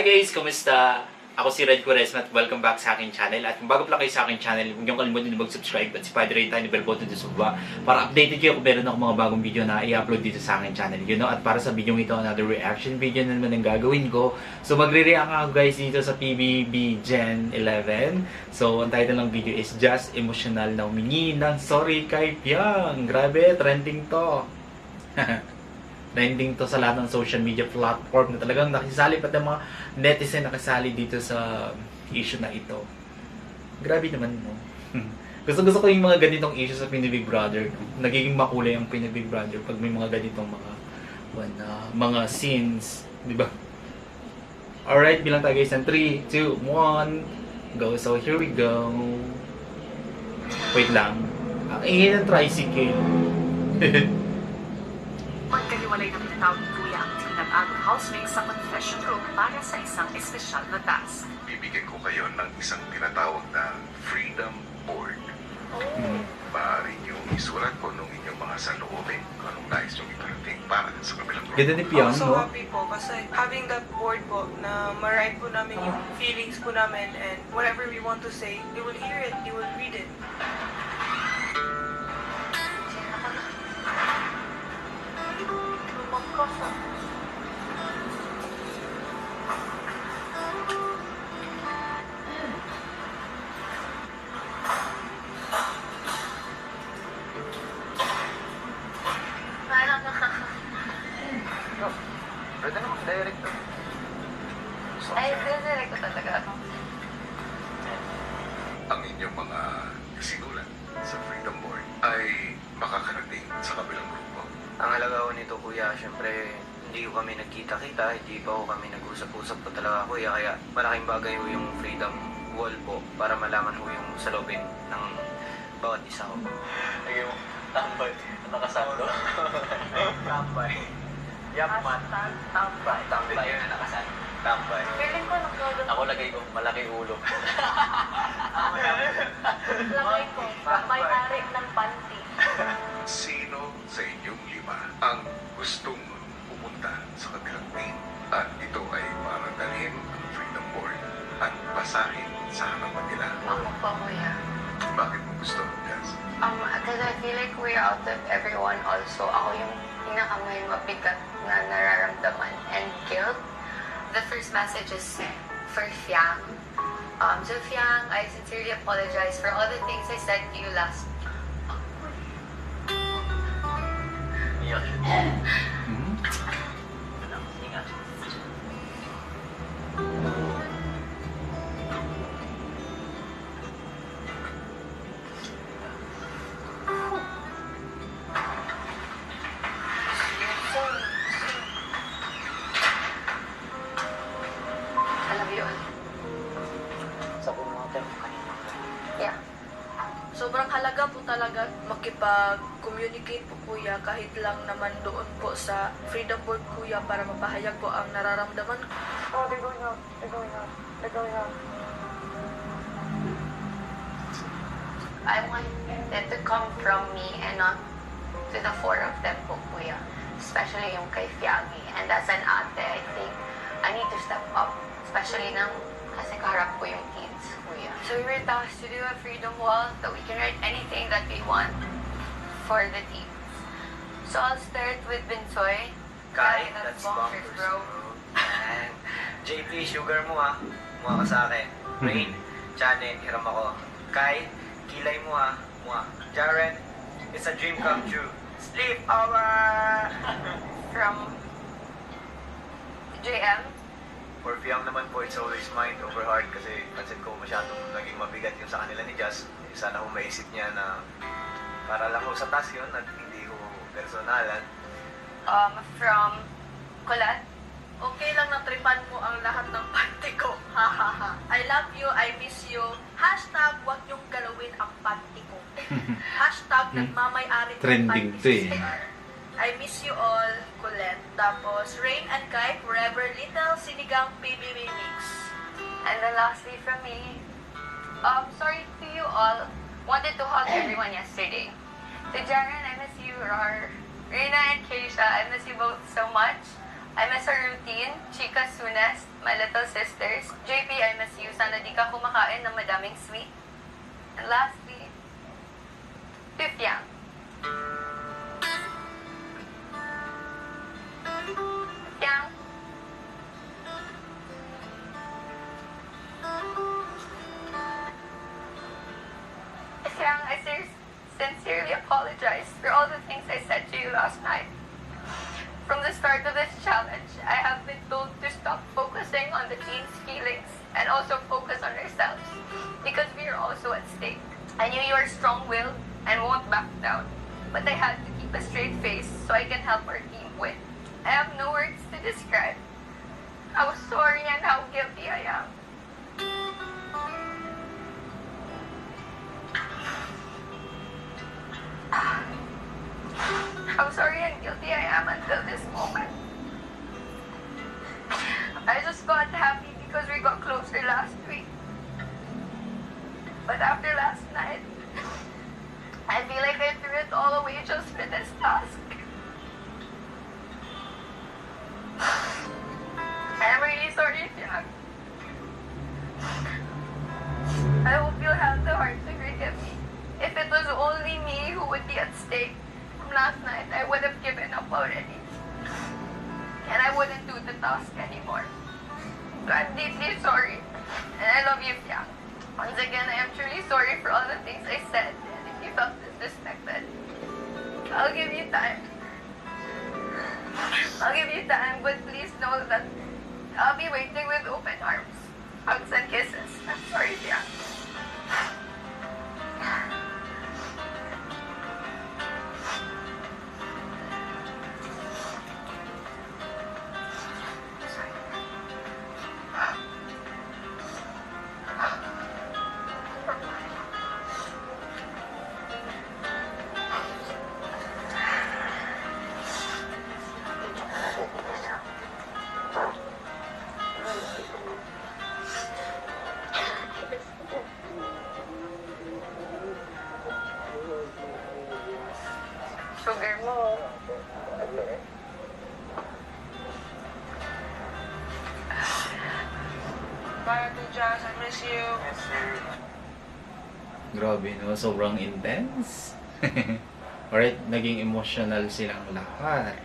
Hi guys! Kumusta? Ako si Red Quaresma at welcome back sa aking channel. At kung bago pa lang kayo sa aking channel, huwag niyong kalimutan na mag-subscribe at si Padre tayo ni bell button sa baba para updated kayo kung meron ako mga bagong video na i-upload dito sa aking channel. You know, at para sa video ito, another reaction video na naman ang gagawin ko. So magre-react ako guys dito sa PBB Gen 11. So ang title ng video is Just Emotional na humingi ng sorry kay Piang. Grabe, trending to. trending to sa lahat ng social media platform na talagang nakisali pati mga netizen nakisali dito sa issue na ito. Grabe naman, no? gusto gusto ko yung mga ganitong issue sa Pinibig Brother. Nagiging makulay ang Pinibig Brother pag may mga ganitong mga one, uh, mga scenes, di ba? Alright, bilang tayo guys ng 3, 2, 1, go. So here we go. Wait lang. Ang ingay ng tricycle. Magkahiwalay na pinatawag ni Kuya ang team ng Agro housemates sa confession room para sa isang espesyal na task. bibigyan ko kayo ng isang tinatawag na Freedom Board. Hmm. Maaari niyong isulat ko nung inyong mga saloobin kung anong nais niyong iparating para sa kabilang grupo. Ganda ni Piang, I'm so no? happy po kasi having that board po na ma-write po namin yung feelings po namin and whatever we want to say, they will hear it, they will read it. Pwede naman direct. Ay, dinirect ko talaga. Ang halaga ko nito kuya, syempre hindi ko kami nagkita-kita, hindi pa ko kami nag-usap-usap po talaga kuya, kaya malaking bagay ko yung freedom wall po para malaman ko yung salobin ng bawat isa ko. Lagay mo, tambay, nakasando. tambay. Yapman. Tambay. Tambay na nakasando. Tambay. Feeling ko nagkaroon Ako lagay ko, malaki ulo. lagay ko. May ari lima ang gustong pumunta sa kabilang team? At ito ay para dalhin ang Freedom Board at basahin sa harapan nila. Ako pa, kuya. Bakit mo gusto, Jazz? Um, because I feel like we're out of everyone also. Ako yung pinakamay mabigat na nararamdaman and guilt. The first message is for Fiang. Um, so Fiang, I sincerely apologize for all the things I said to you last Sobrang halaga po talaga makipag-communicate po kuya kahit lang naman doon po sa Freedom Board kuya para mapahayag po ang nararamdaman ko. Oh, they're going out, they're going out, they're going out. I want it to come from me and not to the four of them po, kuya. Especially yung kay Fiagi. And as an ate, I think I need to step up. Especially nang kasi kaharap ko yung kids, kuya. So we were tasked to do a freedom wall that we can write anything that we want for the teams. So I'll start with Binsoy. Kai, Kai, that's bonkers, bro. And JP, sugar mo ha. Mukha ka sa akin. Rain, Janet, hiram ako. Kai, kilay mo ha. Mukha. Jaren, it's a dream come true. Sleep over! From JM. For Fiang naman po, it's always mind over heart kasi pansin ko masyadong naging mabigat yung sa kanila ni Jazz. Sana kung maisip niya na para lang ho sa task yun at hindi ko personalan. Um, from Colette. Okay lang na tripan mo ang lahat ng panty ko. Ha ha ha. I love you, I miss you. Hashtag wag niyong galawin ang panty ko. Hashtag nagmamay-ari ng Trending panty to eh. sister. I miss you all. Tapos, Rain and Kai Forever Little Sinigang PBB Mix. And then lastly from me, um, sorry to you all. Wanted to hug everyone yesterday. To Jaren, I miss you. Rar. Reina and Keisha, I miss you both so much. I miss our routine, Chika Sunas, my little sisters. JP, I miss you. Sana di ka kumakain ng madaming sweet. And lastly, Fifth Yang. Fiang, I sincerely apologize for all the things I said to you last night. From the start of this challenge, I have been told to stop focusing on the team's feelings and also focus on ourselves because we are also at stake. I knew you are strong-willed and won't back down, but I had to keep a straight face so I can help our team win. I have no words to describe how sorry and how guilty I am. How sorry and guilty I am until this moment. I just got happy because we got closer last week. But after last night, I feel like I threw it all away just for this task. Deeply sorry. And I love you, Fiang. Once again, I am truly sorry for all the things I said. And if you felt disrespected, I'll give you time. I'll give you time, but please know that I'll be waiting with open arms. Hugs and kisses. I'm sorry, Fiang. Ate Jazz. I miss you. Grabe no, sobrang intense. Alright, naging emotional silang lahat.